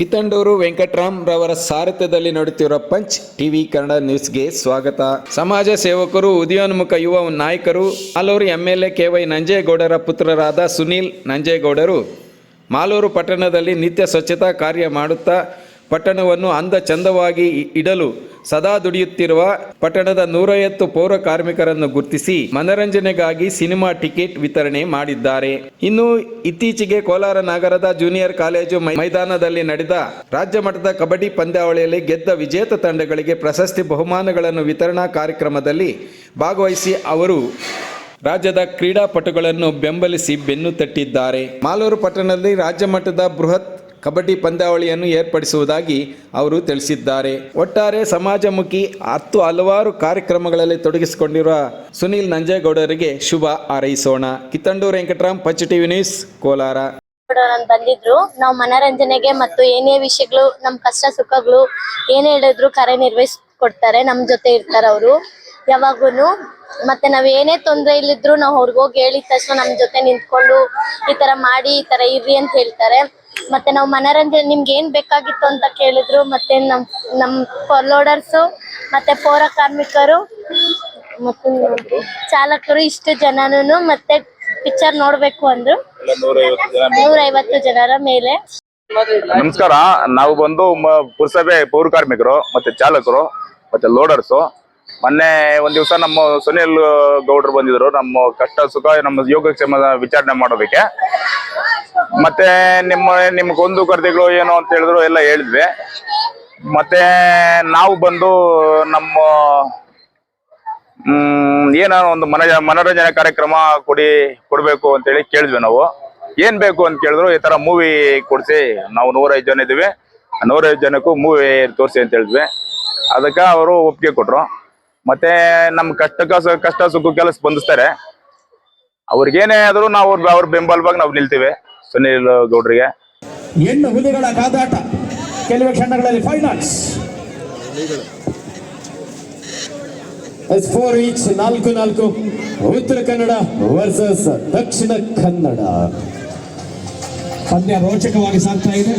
ಕಿತ್ತಂಡೂರು ವೆಂಕಟರಾಮ್ ರವರ ಸಾರಥ್ಯದಲ್ಲಿ ನಡೆಯುತ್ತಿರುವ punch TV Kannada ನ್ಯೂಸ್ಗೆ ಸ್ವಾಗತ. ಸಮಾಜ ಸೇವಕರು, ಉದಯೋನ್ಮುಖ ಯುವ ನಾಯಕರು ಮಾಲೂರು ಎಂಎಲ್ಎ ಕೆವೈ ನಂಜೇಗೌಡರ ಪುತ್ರರಾದ ಸುನೀಲ್ ನಂಜೇಗೌಡರು ಮಾಲೂರು ಪಟ್ಟಣದಲ್ಲಿ ನಿತ್ಯ ಸ್ವಚ್ಛತಾ ಕಾರ್ಯ ಮಾಡುತ್ತಾ ಪಟ್ಟಣವನ್ನು ಅಂದ ಚಂದವಾಗಿ ಇಡಲು ಸದಾ ದುಡಿಯುತ್ತಿರುವ ಪಟ್ಟಣದ ನೂರೈವತ್ತು ಪೌರ ಕಾರ್ಮಿಕರನ್ನು ಗುರುತಿಸಿ ಮನರಂಜನೆಗಾಗಿ ಸಿನಿಮಾ ಟಿಕೆಟ್ ವಿತರಣೆ ಮಾಡಿದ್ದಾರೆ. ಇನ್ನು ಇತ್ತೀಚೆಗೆ ಕೋಲಾರ ನಗರದ ಜೂನಿಯರ್ ಕಾಲೇಜು ಮೈದಾನದಲ್ಲಿ ನಡೆದ ರಾಜ್ಯ ಮಟ್ಟದ ಕಬಡ್ಡಿ ಪಂದ್ಯಾವಳಿಯಲ್ಲಿ ಗೆದ್ದ ವಿಜೇತ ತಂಡಗಳಿಗೆ ಪ್ರಶಸ್ತಿ ಬಹುಮಾನಗಳನ್ನು ವಿತರಣಾ ಕಾರ್ಯಕ್ರಮದಲ್ಲಿ ಭಾಗವಹಿಸಿ ಅವರು ರಾಜ್ಯದ ಕ್ರೀಡಾಪಟುಗಳನ್ನು ಬೆಂಬಲಿಸಿ ಬೆನ್ನು ತಟ್ಟಿದ್ದಾರೆ. ಮಾಲೂರು ಪಟ್ಟಣದಲ್ಲಿ ರಾಜ್ಯ ಮಟ್ಟದ ಬೃಹತ್ ಕಬಡ್ಡಿ ಪಂದ್ಯಾವಳಿಯನ್ನು ಏರ್ಪಡಿಸುವುದಾಗಿ ಅವರು ತಿಳಿಸಿದ್ದಾರೆ. ಒಟ್ಟಾರೆ ಸಮಾಜಮುಖಿ ಹತ್ತು ಹಲವಾರು ಕಾರ್ಯಕ್ರಮಗಳಲ್ಲಿ ತೊಡಗಿಸಿಕೊಂಡಿರುವ ಸುನೀಲ್ ನಂಜೇಗೌಡರಿಗೆ ಶುಭ ಹಾರೈಸೋಣ. ಕಿತ್ತಂಡೂರು ವೆಂಕಟರಾಮ್ ಪಂಚ ಟಿವಿ ನ್ಯೂಸ್, ಕೋಲಾರ. ಬಂದಿದ್ರು. ನಾವು ಮನರಂಜನೆಗೆ ಮತ್ತು ಏನೇ ವಿಷಯಗಳು, ನಮ್ ಕಷ್ಟ ಸುಖಗಳು, ಏನೇ ಹೇಳಿದ್ರು ಕರೆ ನಿರ್ವಹಿಸಿ ಕೊಡ್ತಾರೆ ನಮ್ ಜೊತೆ ಇರ್ತಾರೆ ಅವರು ಯಾವಾಗೂನು ಮತ್ತೆ ನಾವ್ ಏನೇ ತೊಂದ್ರೆ ಇಲ್ಲಿದ್ರು ನಾವು ಅವ್ರಿಗೆ ಹೋಗಿ ಹೇಳಿದ ತಕ್ಷಣ ನಮ್ ಜೊತೆ ನಿಂತ್ಕೊಂಡು ಈ ತರ ಮಾಡಿ, ಈ ತರ ಇರ್ರಿ ಅಂತ ಹೇಳ್ತಾರೆ. ಮತ್ತೆ ನಾವು ಮನರಂಜನೆ ನಿಮ್ಗೆ ಏನ್ ಬೇಕಾಗಿತ್ತು ಅಂತ ಕೇಳಿದ್ರು, ಮತ್ತೆ ನಮ್ ನಮ್ ಫಾಲೋಡರ್ಸು ಮತ್ತೆ ಪೌರ ಕಾರ್ಮಿಕರು, ಮತ್ತೆ ಚಾಲಕರು ಇಷ್ಟು ಜನನು ಮತ್ತೆ ಪಿಕ್ಚರ್ ನೋಡ್ಬೇಕು ಅಂದ್ರು. ನೂರೈವತ್ತು ಜನರ ಮೇಲೆ. ನಮಸ್ಕಾರ. ನಾವು ಬಂದು ಪುರಸಭೆ ಪೌರ ಕಾರ್ಮಿಕರು, ಮತ್ತೆ ಚಾಲಕರು, ಮತ್ತೆ ಲೋಡರ್ಸು ಮೊನ್ನೆ ಒಂದ್ ದಿವಸ ನಮ್ಮ ಸುನಿಲ್ ಗೌಡ್ರು ಬಂದಿದ್ರು. ನಮ್ಮ ಕಷ್ಟ ಸುಖ, ನಮ್ಮ ಯೋಗಕ್ಷೇಮದ ವಿಚಾರಣೆ ಮಾಡೋದಕ್ಕೆ. ಮತ್ತೆ ನಿಮ್ಮ ನಿಮ್ಗ್ ಒಂದು ಕರ್ದಿಗಳು ಏನು ಅಂತ ಹೇಳಿದ್ರು, ಎಲ್ಲ ಹೇಳಿದ್ವಿ. ಮತ್ತೆ ನಾವು ಬಂದು ನಮ್ಮ, ಹ್ಮ್ ಏನೋ ಒಂದು ಮನ, ಮನೋರಂಜನೆ ಕಾರ್ಯಕ್ರಮ ಕೊಡಿ, ಕೊಡ್ಬೇಕು ಅಂತೇಳಿ ಕೇಳಿದ್ವಿ ನಾವು. ಏನ್ ಬೇಕು ಅಂತ ಕೇಳಿದ್ರು, ಈ ತರ ಮೂವಿ ಕೊಡ್ಸಿ, ನಾವು ನೂರೈದು ಜನ ಇದೀವಿ. ನೂರೈದು ಜನಕ್ಕೂ ಮೂವಿ ತೋರಿಸಿ ಅಂತ ಹೇಳಿದ್ವಿ. ಅದಕ್ಕೆ ಅವರು ಒಪ್ಪಿಗೆ ಕೊಟ್ರು. ಮತ್ತೆ ನಮ್ಮ ಕಷ್ಟ ಕಷ್ಟ ಸುಖಕ್ಕೆಲ್ಲ ಸ್ಪಂದಿಸ್ತಾರೆ. ಅವ್ರಿಗೇನೇ ಆದರೂ ನಾವು ಅವ್ರ ಅವ್ರ ಬೆಂಬಲವಾಗಿ ನಾವು ನಿಲ್ತೀವಿ ಸುನೀಲ್ ಗೌಡ್ರಿಗೆ. ಹೆಣ್ಣು ಹುಲಿಗಳ ಕಾದಾಟ. ಕೆಲವೇ ಕ್ಷಣಗಳಲ್ಲಿ ಫೈನಲ್ಸ್ ಎಸ್ ಫೋರ್ ಈಚ್ ನಾಲ್ಕು ನಾಲ್ಕು. ಉತ್ತರ ಕನ್ನಡ ವರ್ಸಸ್ ದಕ್ಷಿಣ ಕನ್ನಡ. ಪಂದ್ಯ ರೋಚಕವಾಗಿ ಸಾಗ್ತಾ ಇದೆ.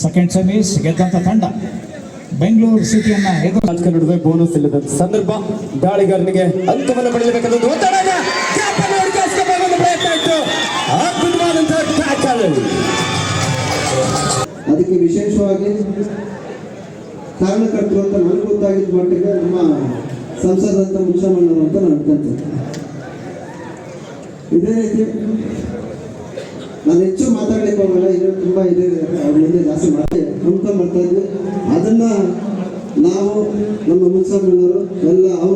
ಸೆಕೆಂಡ್ ಸೆಮೀಸ್ ಗೆದ್ದಂತ ತಂಡ. ಬೆಂಗಳೂರು ಸಿಟಿಯನ್ನ ಎದುರು ನಡುವೆ ಬೋನಸ್ ಇಲ್ಲದ ಸಂದರ್ಭ. ದಾಳಿಗಾರನಿಗೆ ಅಂಕವನ್ನು ಪಡೆಯಬೇಕಾದ ಅದಕ್ಕೆ ವಿಶೇಷವಾಗಿ ಕಾರಣಕರ್ತರು ಅಂತ ನನಗೆ ಗೊತ್ತಾಗಿದ್ದ ಮಟ್ಟಿಗೆ ನಮ್ಮ ಸಂಸದಂತ ಮುಖ್ಯಮಂತ್ರಿ ಅಂತ ನಾನು ಅನ್ಕೊಂತೀನಿ ಇದೇ ರೀತಿ ನಾನು ಹೆಚ್ಚು ಮಾತಾಡ್ಲಿಕ್ಕೆ ಹೋಗಲ್ಲ ಇದು ತುಂಬ ಇದೆ ಅವ್ರ ಮುಂದೆ ಜಾಸ್ತಿ ಮಾಡಿ ನಂಬ್ಕೊಂಡು ಬರ್ತಾ ಇದ್ವಿ. ಅದನ್ನ ನಾವು ನಮ್ಮ ಮುನ್ಸಬ್ನವರು ಎಲ್ಲ ಅವರ